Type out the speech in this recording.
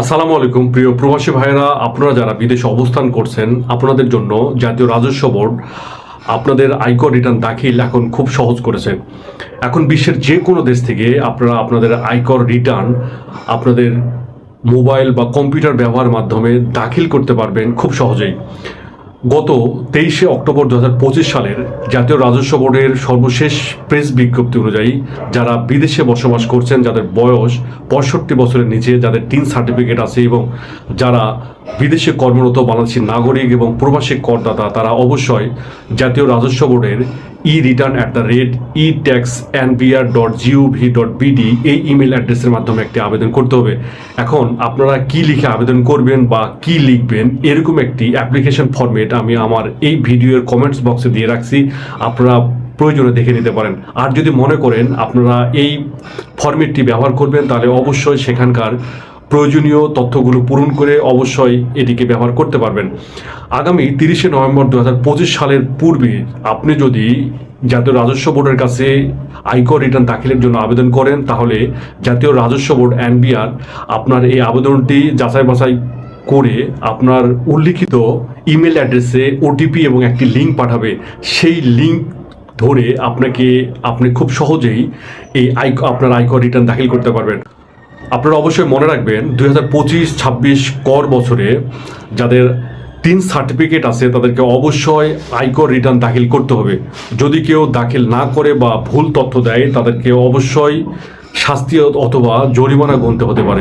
আসসালামু আলাইকুম, প্রিয় প্রবাসী ভাইয়েরা, আপনারা যারা বিদেশে অবস্থান করছেন, আপনাদের জন্য জাতীয় রাজস্ব বোর্ড আপনাদের আয়কর রিটার্ন দাখিল এখন খুব সহজ করেছে। এখন বিশ্বের যে কোনো দেশ থেকে আপনারা আপনাদের আয়কর রিটার্ন আপনাদের মোবাইল বা কম্পিউটার ব্যবহার মাধ্যমে দাখিল করতে পারবেন খুব সহজেই। গত তেইশে অক্টোবর দু হাজার পঁচিশ সালের জাতীয় রাজস্ব বোর্ডের সর্বশেষ প্রেস বিজ্ঞপ্তি অনুযায়ী যারা বিদেশে বসবাস করছেন, যাদের বয়স পঁয়ষট্টি বছরের নিচে, যাদের তিন সার্টিফিকেট আছে এবং যারা বিদেশে কর্মরত বাংলাদেশি নাগরিক এবং প্রবাসী করদাতা, তারা অবশ্যই জাতীয় রাজস্ব বোর্ডের e return at the rate e tax NBR dot GOV dot BD এই ইমেল অ্যাড্রেসের মাধ্যমে একটি আবেদন করতে হবে। এখন আপনারা কি লিখে আবেদন করবেন বা কি লিখবেন এরকম একটি অ্যাপ্লিকেশন ফরম্যাট আমি আমার এই ভিডিওর কমেন্টস বক্সে দিয়ে রাখছি। আপনারা প্রয়োজনে দেখে নিতে পারেন। আর যদি মনে করেন আপনারা এই ফরম্যাটটি ব্যবহার করবেন, তাহলে অবশ্যই সেখানকার প্রয়োজনীয় তথ্যগুলো পূরণ করে অবশ্যই এটিকে ব্যবহার করতে পারবেন। আগামী তিরিশে নভেম্বর দু হাজার পঁচিশ সালের পূর্বে আপনি যদি জাতীয় রাজস্ব বোর্ডের কাছে আয়কর রিটার্ন দাখিলের জন্য আবেদন করেন, তাহলে জাতীয় রাজস্ব বোর্ড এনবিআর আপনার এই আবেদনটি যাচাই বাছাই করে আপনার উল্লিখিত ইমেল অ্যাড্রেসে ওটিপি এবং একটি লিঙ্ক পাঠাবে। সেই লিঙ্ক ধরে আপনাকে, আপনি খুব সহজেই এই আই আপনার আয়কর রিটার্ন দাখিল করতে পারবেন। আপনারা অবশ্যই মনে রাখবেন, দুই হাজার পঁচিশ, ছাব্বিশ কর বছরে যাদের তিন সার্টিফিকেট আছে, তাদেরকে অবশ্যই আয়কর রিটার্ন দাখিল করতে হবে। যদি কেউ দাখিল না করে বা ভুল তথ্য দেয়, তাদেরকে অবশ্যই শাস্তি অথবা জরিমানা গুনতে হতে পারে।